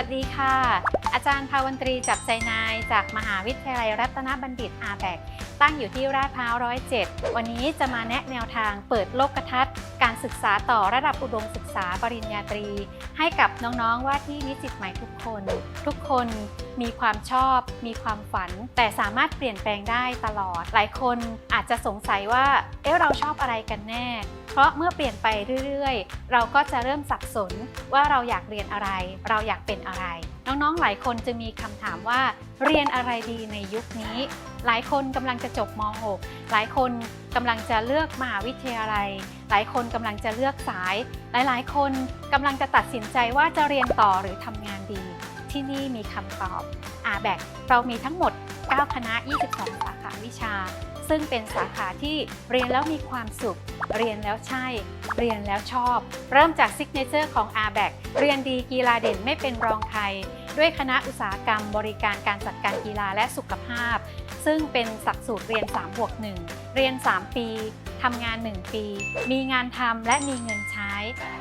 วัสดีค่ะ อาจารย์ภาวันตรีจับใจนาย จากมหาวิทยาลัยรัตนบัณฑิตอาแบกตั้งอยู่ที่ราดพร้าวร้อยเจ็ดวันนี้จะมาแนะแนวทางเปิดโลกทัศน์ การศึกษาต่อระดับอุดมศึกษาปริญญาตรี ให้กับน้องๆว่าที่นิสิตใหม่ทุกคน ทุกคนมีความชอบ มีความฝัน แต่สามารถเปลี่ยนแปลงได้ตลอด หลายคนอาจจะสงสัยว่า เอ๊ะเราชอบอะไรกันแน่ เพราะเมื่อเปลี่ยนไปเรื่อยๆ เราก็จะเริ่มสับสนว่าเราอยากเรียนอะไร เราอยากเป็นอะไร น้องๆ หลายคนจะมีคำถามว่าเรียนอะไรดีในยุคนี้ หลายคนกำลังจะจบม .6 หลายคนกำลังจะเลือกมหาวิทยาลัย หลายคนกำลังจะเลือกสาย หลายๆ คนกำลังจะตัดสินใจว่าจะเรียนต่อหรือทำงานดี ที่นี่มีคำตอบอาแบกเรามีทั้งหมด 9 คณะ 22 สาขาวิชา ซึ่งเป็นสาขาที่เรียนแล้วมีความสุข เรียนแล้วใช่ เรียนแล้วชอบ เริ่มจากซิกเนเจอร์ของ r b a c เรียนดีกีฬาเด่นไม่เป็นรองใคร ด้วยคณะอุตสาหกรรมบริการการจัดการกีฬาและสุขภาพ ซึ่งเป็นหลักสูตรเรียน3บวก1เรียน 3 ปีทำงาน 1 ปี มีงานทำและมีเงินใช้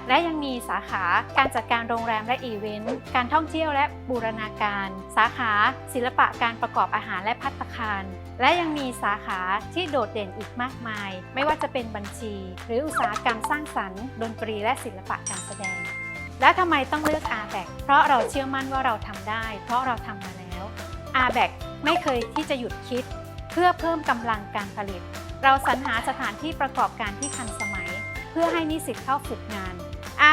และยังมีสาขาการจัดการโรงแรมและอีเวนต์ การท่องเที่ยวและบูรณาการ สาขาศิลปะการประกอบอาหารและพัตตาคาร และยังมีสาขาที่โดดเด่นอีกมากมาย ไม่ว่าจะเป็นบัญชี หรืออุตสาหกรรมสร้างสรรค์ ดนตรีและศิลปะการแสดง และทำไมต้องเลือก r b a c เพราะเราเชื่อมั่นว่าเราทำได้ เพราะเราทำมาแล้ว r b a c ไม่เคยที่จะหยุดคิด เพื่อเพิ่มกำลังการผลิต เราสรรหาสถานที่ประกอบการที่ทันสมัย เพื่อให้นิสิตเข้าฝึกงาน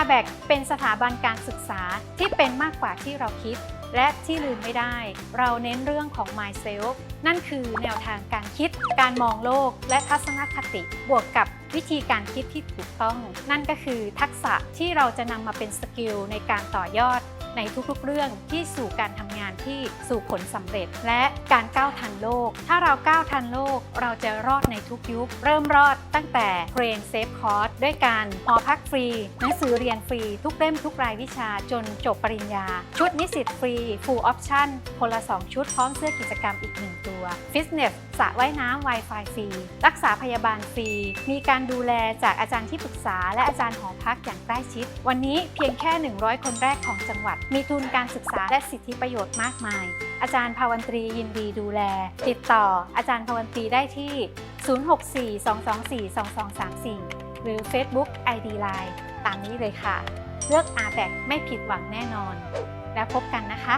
r b a c เป็นสถาบันการศึกษาที่เป็นมากกว่าที่เราคิด และที่ลืมไม่ได้ เราเน้นเรื่องของ myself นั่นคือแนวทางการคิด การมองโลก และทัศนคติบวกกับ วิธีการคิดที่ถูกต้อง นั่นก็คือทักษะที่เราจะนำมาเป็นสกิลในการต่อยอด ในทุกๆ เรื่องที่สู่การทำงานที่สู่ผลสำเร็จ และการก้าวทันโลก ถ้าเราก้าวทันโลก เราจะรอดในทุกยุค เริ่มรอดตั้งแต่ Brain Safe Course ด้วยการหอพักฟรี หนังสือเรียนฟรี ทุกเล่มทุกรายวิชาจนจบปริญญา ชุดนิสิตฟรี Full Option คนละ 2 ชุดพร้อมเสื้อกิจกรรมอีก 1 ตัว Fitness สระว่ายน้ำ Wi-Fi ฟรี รักษาพยาบาลฟรี มีการดูแลจากอาจารย์ที่ปรึกษา และอาจารย์หอพักอย่างใกล้ชิด วันนี้เพียงแค่ 100 คนแรกของจังหวัดมีทุนการศึกษาและสิทธิประโยชน์มากมาย อาจารย์ภาวันตรียินดีดูแล ติดต่ออาจารย์ภาวันตรีได้ที่ 064-224-2234 หรือ Facebook ID Line ตามนี้เลยค่ะ เลือกอาแบกไม่ผิดหวังแน่นอน แล้วพบกันนะคะ